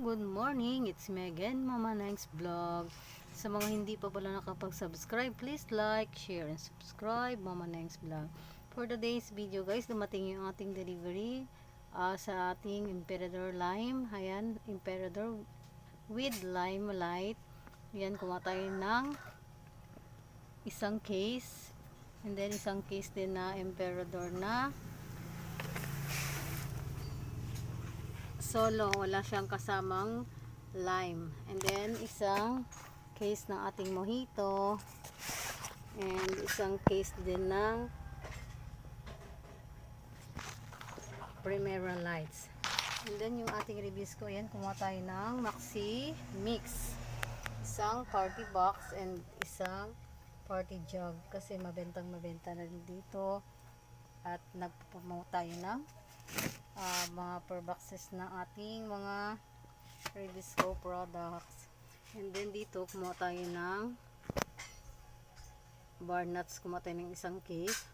good morning. It's me again, Mama Nangs Vlog. Sa mga hindi pa pala nakapag-subscribe, please like, share, and subscribe, Mama Nangs Vlog. For today's video guys, dumating yung ating delivery ah, sa ating Emperador Lime. Ayan, Emperador with Lime Light. Ayan, kumuha tayo ng isang case. And then isang case din na Emperador na solo, wala siyang kasamang lime. And then, isang case ng ating mojito. And isang case din ng Primera Lights. And then, yung ating reviews ko, yan, kumuha tayo ng Maxi Mix. Isang party box and isang party jug. Kasi mabentang mabenta na dito. At nagpupromote tayo ng ah, mga per boxes ng ating mga Redisco products. And then dito, kumuha tayo ng bar nuts. Kumuha tayo ng isang case.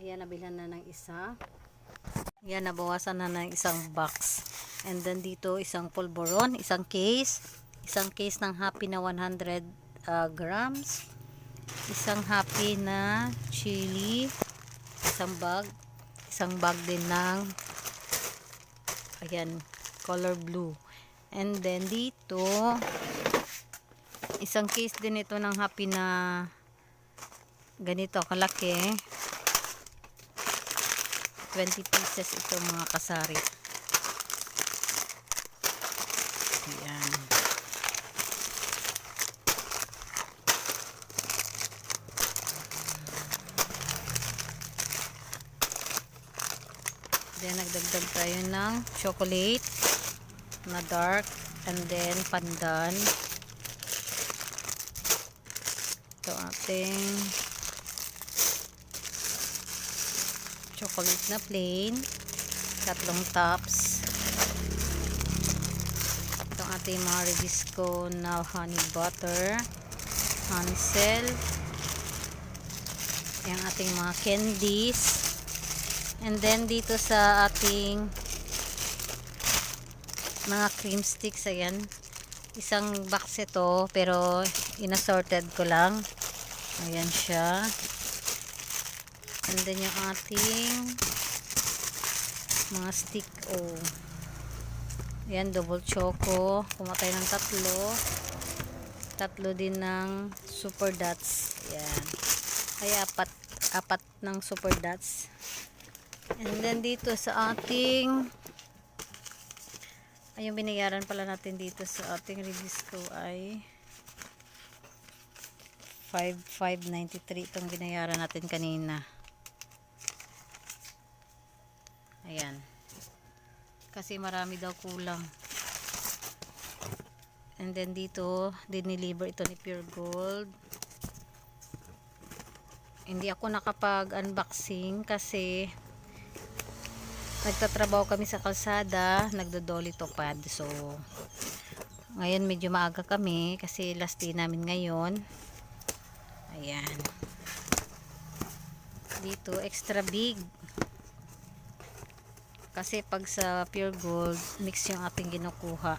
Ayan, nabilhan na ng isa. Ayan, nabawasan na ng isang box. And then dito, isang pulboron, isang case. Isang case ng happy na 100 ah, grams. Isang happy na chili. Isang bag isang bag din ng ayan color blue. And then dito isang case din ito ng happy na ganito kalaki. 20 pieces ito mga kasari. Ayan Then, nagdagdag tayo ng chocolate na dark and then pandan. Ito ating chocolate na plain. Tatlong tops. Ito ating mga Redisco na honey butter. Hansel. Yung ating mga candies. And then dito sa ating mga cream sticks, ayan. Isang box ito, pero inasorted ko lang. Ayan siya. And then yung ating mga stick o ayan, double choco. Kumatay ng tatlo. Tatlo din ng super dots. Ayan. Ay, apat. Apat ng super dots. And then dito sa ating ay yung binayaran pala natin dito sa ating Redisco ay 5593 itong binayaran natin kanina. Ayan. Kasi marami daw kulang. And then dito, diniliver ito ni Pure Gold. Hindi ako nakapag-unboxing kasi nagtatrabaho kami sa kalsada nagdodoli topad. So ngayon medyo maaga kami kasi last day namin ngayon. Ayan. Dito extra big. Kasi pag sa pure gold mix yung ating ginukuha.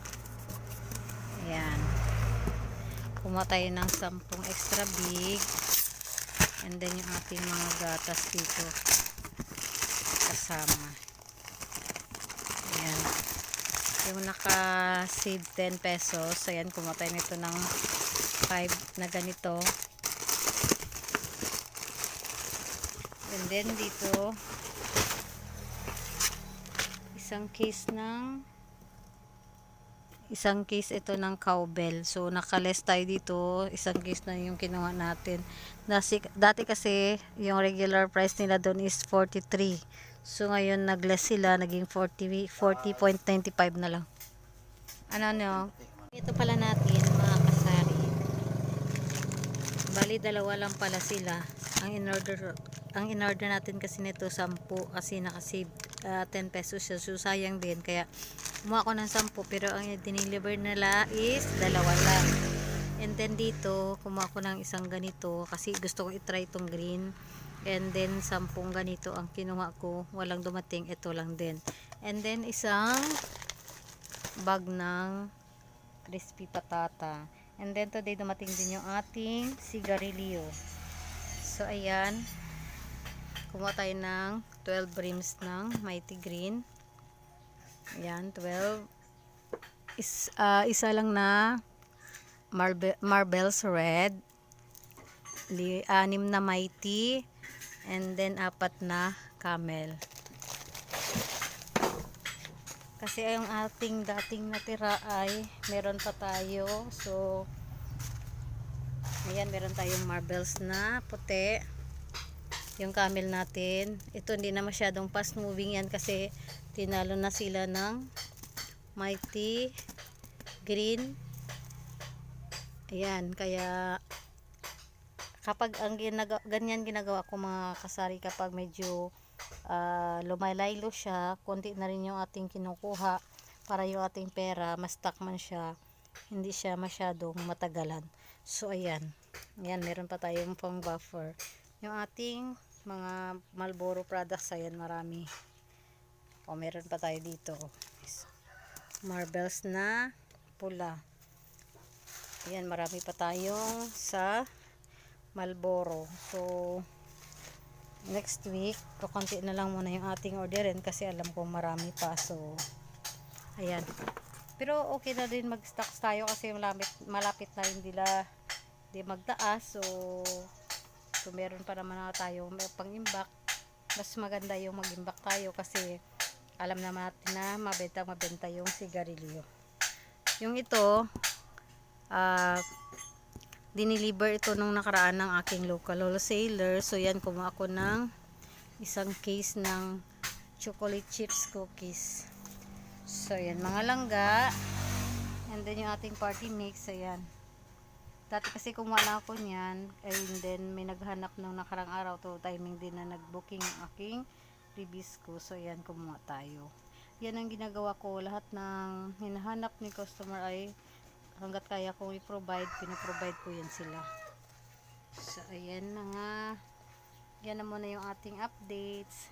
Ayan. Kumuha tayo ng 10 extra big. And then yung ating mga gatas dito kasama Ayan. Yung naka-save 10 pesos. Ayan, kumatay nito ng 5 na ganito. And then dito, isang case ng isang case ito ng cowbell. So, nakaless tayo dito. Isang case na yung kinuha natin. Dati, dati kasi, yung regular price nila doon is 43. So, ngayon, nag-less sila. Naging 40 40.95 na lang. Ano, no? Ito pala natin, mga kasari. Bali, dalawa lang pala sila. Ang in-order ang in-order natin kasi nito 10 kasi nakasave uh, 10 pesos siya. So, sayang din. Kaya, kumuha ko ng 10 pero ang dineliver nila is dalawa lang. And then dito, kumuha ko ng isang ganito kasi gusto ko i-try itong green. And then, sampung ganito ang kinuha ko. Walang dumating. Ito lang din. And then, isang bag ng crispy patata. And then today dumating din yung ating sigarilyo. So ayan, kumuha tayo ng 12 brims ng Mighty Green. Ayan, 12. Is, ah, isa lang na Marbe, Marbles Red. Li, anim na Mighty. And then apat na Camel. Kasi yung ating dating natira ay meron pa tayo. So, ayan, meron tayong marbles na puti. Yung camel natin. Ito hindi na masyadong fast moving yan kasi tinalo na sila ng mighty green. Ayan, kaya kapag ang ginaga, ganyan ginagawa ko mga kasari kapag medyo ah, lumalaylo siya, konti na rin yung ating kinukuha para yung ating pera, mas-stuck man siya, hindi siya masyadong matagalan. So, ayan. Ayan, meron pa tayong pang buffer. Yung ating mga Marlboro products, ayan, marami. O, meron pa tayo dito. Marbles na pula. Ayan, marami pa tayong sa Malboro. So, next week, kukunti na lang muna yung ating orderin kasi alam kong marami pa. So, ayan. Pero okay na din mag-stocks tayo kasi malapit, malapit na rin nila di magtaas. So, so meron pa naman na tayo may pang-imbak. Mas maganda yung mag-imbak tayo kasi alam naman natin na mabenta mabenta yung sigarilyo. Yung ito, ah, diniliver ito nung nakaraan ng aking local wholesaler. So, yan, kumuha ako ng isang case ng chocolate chips cookies. So, yan, mga langga. And then, yung ating party mix, ayan. Dati kasi kumuha na ako niyan. And then, may naghanap nung nakarang araw to timing din na nag-booking ang aking ko. So, ayan, kumuha tayo. Yan ang ginagawa ko. Lahat ng hinahanap ni customer ay hanggat kaya kong i-provide, pinaprovide ko yan sila. So, ayan nga. Yan na muna yung ating updates.